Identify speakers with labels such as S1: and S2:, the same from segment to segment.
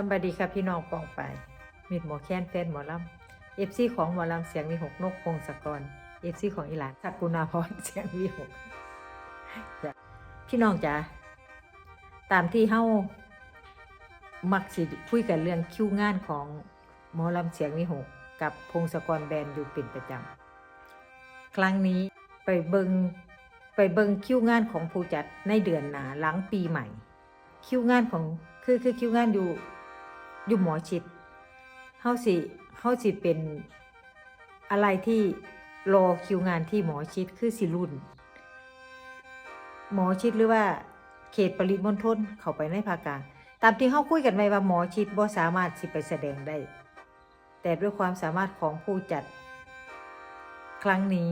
S1: สำบายดีครับพี่น้องปองไป มีดหมอแค้นแฟนหมอลำเอฟซีของหมอลำเสียงมีหกนกพงศกรเอฟซีของอีหลานสักกุณาพรเสียงมีหกพี่น้องจ๋าตามที่เฮ้ามักสิคุยกันเรื่องคิวงานของหมอลำเสียงมีหกกับพงศกรแบรนด์อยู่เป็นประจำ ครั้งนี้ไปเบิงไปเบิงคิวงานของผู้จัดในเดือนหนาหลังปีใหม่ คิวงานของคือคือคิวงานอยู่ อยู่หมอชิดเฮาสิเฮาสิเป็นอะไรที่รอคิวงานที่หมอชิดคือสิรุ่น หมอชิดหรือว่าเขตปริมณฑลเข้าไปในภาคกลางตามที่เฮาคุยกันไว้ว่าหมอชิดบ่สามารถสิไปแสดงได้ แต่ด้วยความสามารถของผู้จัด ครั้งนี้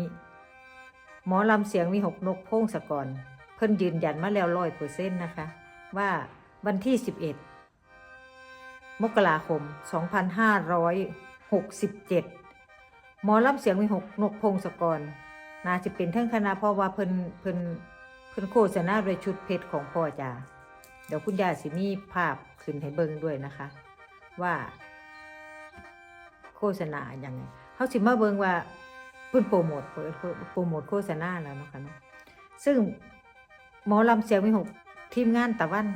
S1: หมอลำเสียงมีหกนกพงสะกอนเพิ่นยืนยันมาแล้วร้อยเปอร์เซ็นต์นะคะ ว่าวันที่11 มกราคม 2567 หมอลำเสียงมีหกนกพงศกร น่าจะเป็นทั้งคณะเพราะว่าเพิ่นเพิ่นเพิ่นโฆษณาด้วยชุดเพชรของพ่อจ่าเดี๋ยวคุณยาสิมีภาพขึ้นให้เบิ่งด้วยนะคะ ว่า โฆษณาอย่างไงเขาสิมาเบิ่งว่าเพิ่นโปรโมทโปรโมทโฆษณาแล้วเนาะค่ะเนาะซึ่งหมอลำเสียงมีหกทีมงานตะวัน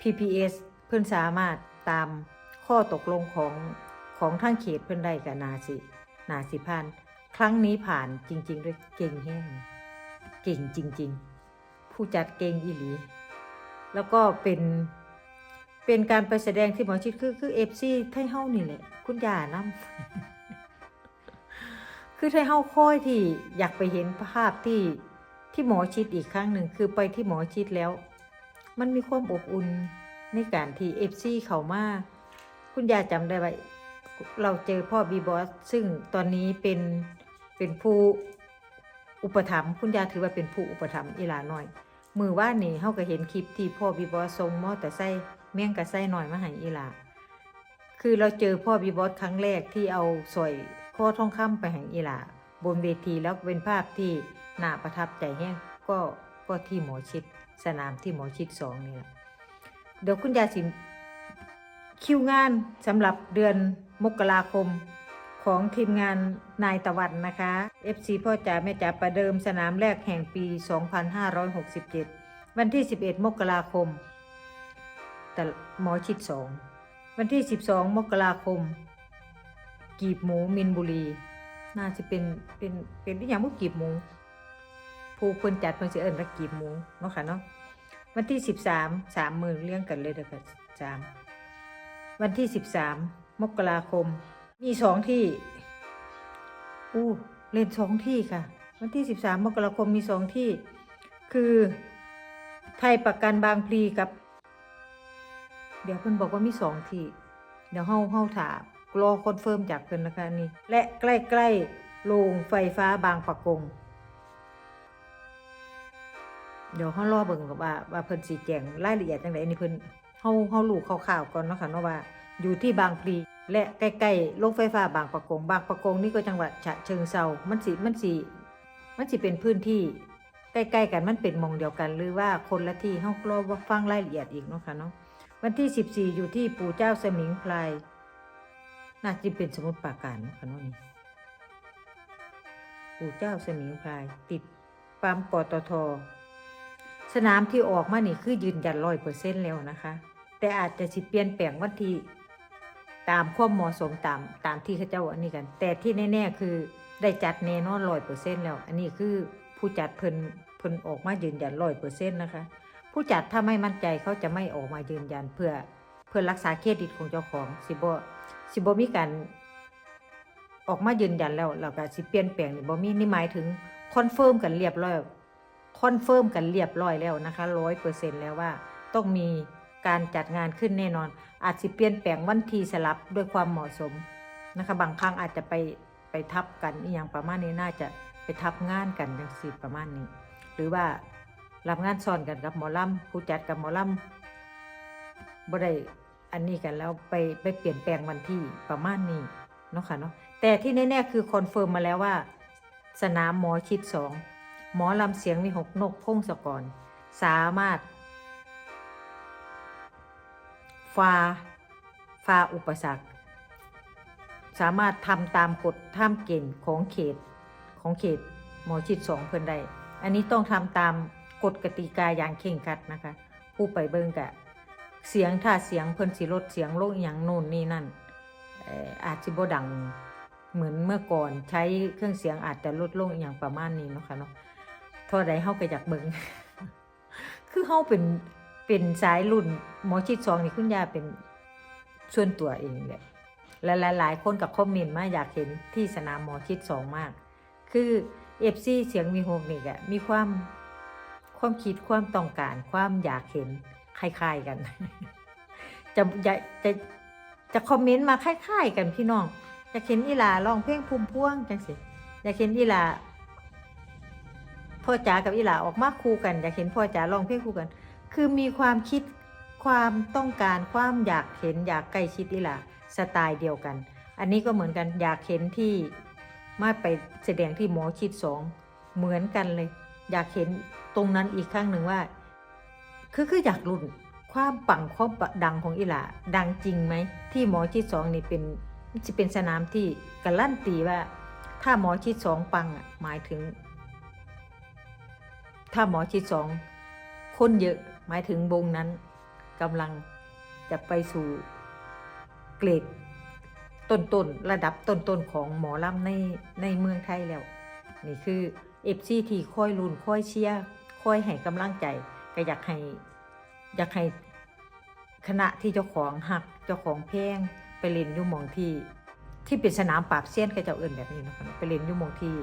S1: PPS เพิ่นสามารถตาม ข้อตกลงของของทางเขตเพิ่นได้กับนาสินาสิพานครั้งนี้ผ่านจริง ๆ ด้วยเก่งแห้งเก่งจริง ๆ ผู้จัดเก่งอีหลี แล้วก็เป็นเป็นการไปแสดงที่หมอชิดคือคือเอฟซีไทเฮ้านี่แหละ คุณยานํคือไทเฮ้าค่อยที่อยากไปเห็นภาพที่ที่หมอชิดอีกครั้งหนึ่งคือไปที่หมอชิดแล้ว มันมีความอบอุ่นในการที่เอฟซีเขามา คุณยายจำได้ว่าเราเจอพ่อบีบอสซึ่งตอนนี้เป็นเป็นผู้อุปถัมภ์คุณยาถือว่าเป็นผู้อุปถัมภ์อีหลาหน้อย มือว่านนี่เฮาก็เห็นคลิปที่พ่อบีบอสส่งมอแต่ไส้เมี่ยงกับไส้หน่อยมาให้อีหลาคือเราเจอพ่อบีบอสครั้งแรกที่เอาสอยข้อทองคำไปให้อีหลาบนเวทีแล้วเป็นภาพที่น่าประทับใจแฮงก็ก็ที่หมอชิด สนามที่หมอชิดสองนี่แหละเดี๋ยวคุณยายสิ คิวงานสำหรับเดือนมกราคมของทีมงานนายตะวันนะคะ FC พ่อจ๋าแม่จ๋าประเดิมสนามแรกแห่งปี 2567 วันที่ 11 มกราคมแต่หมอชิดสองวันที่ 12 มกราคม กีบหมูมินบุรี น่าจะเป็นเป็นเป็นที่อย่างมุกกีบหมู ผู้เพิ่นจัดเพิ่นสิเอิ้นว่ากีบหมูเนาะค่ะเนาะวันที่ 13 3มื้อเลี้ยงกันเลยเด้อค่ะ3 วันที่13มกราคม มีสองที่ อู้เล่นสองที่ค่ะ วันที่13มกราคมมีสองที่ คือไทยประกันบางพลีกับ เดี๋ยวเพิ่นบอกว่ามีสองที่ เดี๋ยวเฮาเฮาถามรอคอนเฟิร์มจากเพิ่นนะคะนี่ และใกล้ๆโรงไฟฟ้าบางปะกง เดี๋ยวเฮารอเบิ่งว่าว่าเพิ่นสิแจงรายละเอียดจังไดนี่เพิ่น เฮาเฮารู้คร่าวๆก่อนเนาะค่ะเนาะว่า อยู่ที่บางพลีและใกล้ๆโรงไฟฟ้าบางปะกง บางปะกงนี่ก็จังหวัดฉะเชิงเซามันสิมันสิมันสิเป็นพื้นที่ใกล้ๆกันมันเป็นมองเดียวกัน หรือว่าคนละที่เฮารอว่าฟังรายละเอียดอีกเนาะค่ะเนาะวันที่ 14 อยู่ที่ปู่เจ้าสมิงพลายน่าจะเป็นสมุทรปราการเนาะค่ะเนาะนี่ปู่เจ้าสมิงพลายติดปั๊มปตทสนามที่ออกมานี่คือยืนยันร้อยเปอร์เซ็นแล้วนะคะ แต่อาจจะสิเปลี่ยนแปลงวันที่ตามความเหมาะสมตามตามที่เขาเจ้าอันนี้กัน แต่ที่แน่ๆคือได้จัดแน่นอนร้อยเปอร์เซ็นต์แล้ว อันนี้คือผู้จัดเพิ่นเพิ่นออกมายืนยันร้อยเปอร์เซ็นต์นะคะ ผู้จัดถ้าไม่มั่นใจเขาจะไม่ออกมายืนยันเพื่อเพื่อรักษาเครดิตของเจ้าของสิบสิบมีการออกมายืนยันแล้วแล้วก็สิเปลี่ยนแปลงนี่บ่มีนี่หมายถึงคอนเฟิร์มกันเรียบร้อยคอนเฟิร์มกันเรียบร้อยแล้วนะคะร้อยเปอร์เซ็นต์แล้วว่าต้องมี การจัดงานขึ้นแน่นอน อาจสิเปลี่ยนแปลงวันที่สลับด้วยความเหมาะสมนะคะบางครั้งอาจจะไปไปทับกันอย่างประมาณนี้น่าจะไปทับงานกันจังสิประมาณนี้ หรือว่ารับงานซ้อนกันกับหมอลำผู้จัดกับหมอลำบ่ได้อันนี้กันแล้วไปไปเปลี่ยนแปลงวันที่ประมาณนี้เนาะค่ะเนาะแต่ที่แน่ๆคือคอนเฟิร์มมาแล้วว่า สนามหมอชิดสองหมอลำเสียงมีหกนกพงศกร สามารถ ฟาฝ่าอุปสรรค สามารถทำตามกฎท่ามเกณฑ์ของเขตของเขตหมอชิดสองเพิ่อนได้ อันนี้ต้องทำตามกฎกติกาอย่างเข่งคัดนะคะ ผู้ไปเบิ่งกะ เสียงถ้าเสียงเพิ่นสิลดเสียงโลงอย่างโน่นนี่นั่นอาจสิบ่ดังเหมือนเมื่อก่อนใช้เครื่องเสียงอาจจะลดลงอย่างประมาณนี้เนาะค่ะเนาะท่าใดเฮาก็อยากเบิง คือเฮาเป็น เป็นสายรุ่นหมอชิดสองนี่คุณยาเป็นส่วนตัวเองแหละและหลาย ๆ คนกับคอมเมนต์มาอยากเห็นที่สนามหมอชิดสองมาก คือเอฟซีเสียงมีโฮกนี่กะมีความความคิดความต้องการความอยากเห็นคล้าย ๆ กัน จะจะจะจะคอมเมนต์มาคล้าย ๆ กันพี่น้องอยากเห็นอีหลาร้องเพลงภูมิพ่วงจังสิอยากเห็นอีหลาพ่อจ๋ากับอีหลาออกมาคู่กัน อยากเห็นพ่อจ๋าร้องเพลงคู่กัน คือมีความคิดความต้องการความอยากเห็นอยากใกล้ชิดอีหลาสไตล์เดียวกัน อันนี้ก็เหมือนกันอยากเห็นที่มาไปแสดงที่หมอชิดสองเหมือนกันเลย อยากเห็นตรงนั้นอีกครั้งหนึ่งว่า คือคืออยากรุ่นความปังความดังของอีหลาดังจริงไหมที่หมอชิดสองนี่เป็นจะเป็นสนามที่การันตีว่า ถ้าหมอชิดสองปังอะหมายถึง ถ้าหมอชิดสองคนเยอะ หมายถึงวงนั้นกำลังจะไปสู่เกรดต้นๆระดับต้นๆของหมอลำในในเมืองไทยแล้ว นี่คือเอฟซีที่คอยรุนคอยเชียร์คอยให้กำลังใจก็อยากให้อยากให้คณะที่เจ้าของหักเจ้าของเพลงไปเล่นอยุ่มองที่ที่เป็นสนามปราบเซียนก็จะเอื่นแบบนี้นะคะไปเล่นอยุ่มองที่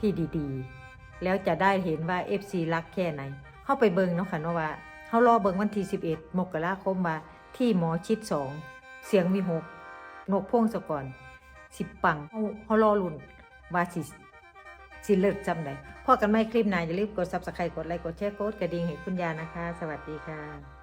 S1: ที่ดีๆ แล้วจะได้เห็นว่า FC รักแค่ไหน เข้าไปเบิงเนาะค่ะเนาะว่า เขารอเบิ่งวันที่11มกราคมว่าที่หมอชิด2เสียงวิหกนกพงศกรสิปังเขาเขารอลุ่นว่าสิสิเลิศจำได้พอกันไม่คลิปหน้าอย่าลืมกด Subscribe กดไลค์กดแชร์กดกระดิ่งให้คุณยานะคะ สวัสดีค่ะ